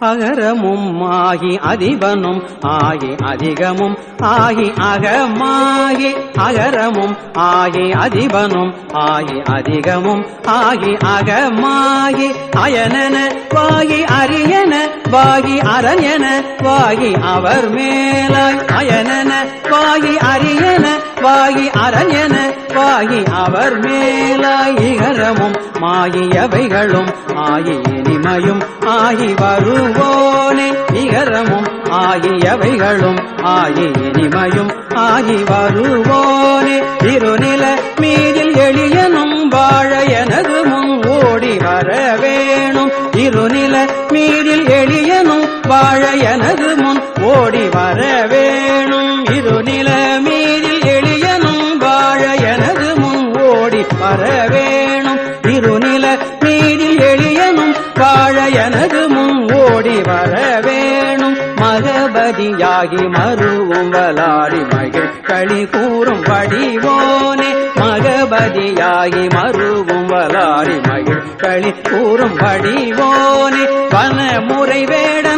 அகரமும் ஆகி அதிபனும் ஆகி அதிகமும் ஆகி அகமாகி அகரமும் ஆகி அதிபனும் ஆகி அதிகமும் ஆகி அகமாகி அயனன வாகி அரியன வாகி அரண்யன வாகி அவர் மேலாய் அயனன வாகி அரியன வாகி அரண்யன வாகி அவர் மேலாயிகரமும் மாயியவைகளும் மாகியவைகளும் ஆகி இனிமையும் ஆகி வருவோனே இகரமும் ஆகியவைகளும் ஆகி இனிமையும் ஆகி வருவோனே திருநில மீதில் எளியனும் வாழ எனது முன் ஓடி வர வேணும். இருநில மீதில் எளியனும் வாழ எனது முன் ஓடி வர திருநில இருநில எளியனும் வாழ எனது முன் ஓடி வர வேணும். மகபதியாகி மருவும் வலாடி மகிழ் களி கூறும் வடிவோனே. மகபதியாகி மருவும் வலாடி மகிழ் களி கூறும் வடிவோனே. வனமுறை முறை வேட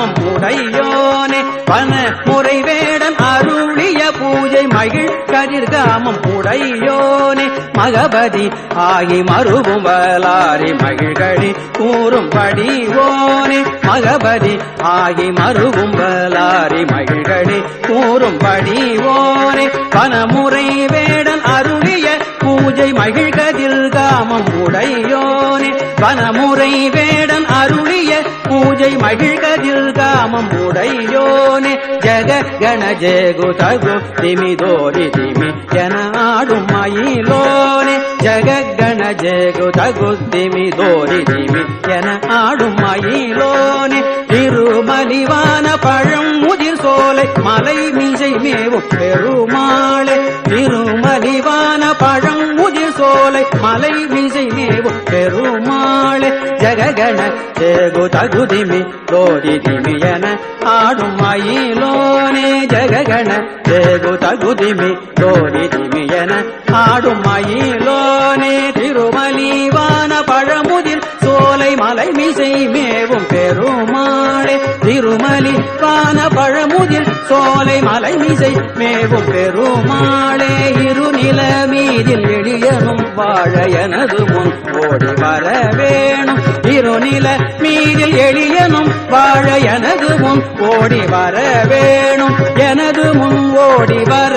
நாமம் உடையோனே பன முறை வேடன் அருளிய பூஜை மகிழ் கதிர்காமம் உடையோனே மகபதி ஆகி மருவும் வலாரி மகிழ்களி கூறும் படிவோனே மகபதி ஆகி மருவும் வலாரி மகிழ்களி கூறும் படிவோனே பனமுறை வேடன் அருளிய பூஜை மகிழ்கதில் காமம் உடையோனே பனமுறை வேடன் அருளிய பூஜை மகிழ்கதில் காமம் உடையோனே. ஜக கண ஜேகு தகு திமி தோரி திமி என ஆடும் மயிலோனே. ஜக கண ஜேகு தகு திமி தோரி திமி என ஆடும் மயிலோனே. திருமலிவான பழம் முதிர் சோலை மலை மீசை மேவும் பெருமாளே. திருமலிவான பழம் முதிர் சோலை மலை மீசை மேவும் பெருமாள் ஜககண ஜேகு தகுதிமி தோதி என ஆடும் மயிலோனே ஜககண ஜேகு தகுதிமி தோதி என ஆடும் மயிலோனே திருமலிவான பழமுதிர் சோலை மலை மிசை மேவும் பெருமாளே திருமலி வான பழமுதிர் சோலை மலை மிசை மேவும் பெருமாளே இரு நில மீதில் எளியனும் வாழ எனது முன் ஓடி வர வேணும் இருநில மீதில் எளியனும் வாழ எனது முன் ஓடி வர வேணும் எனது முன் ஓடி வர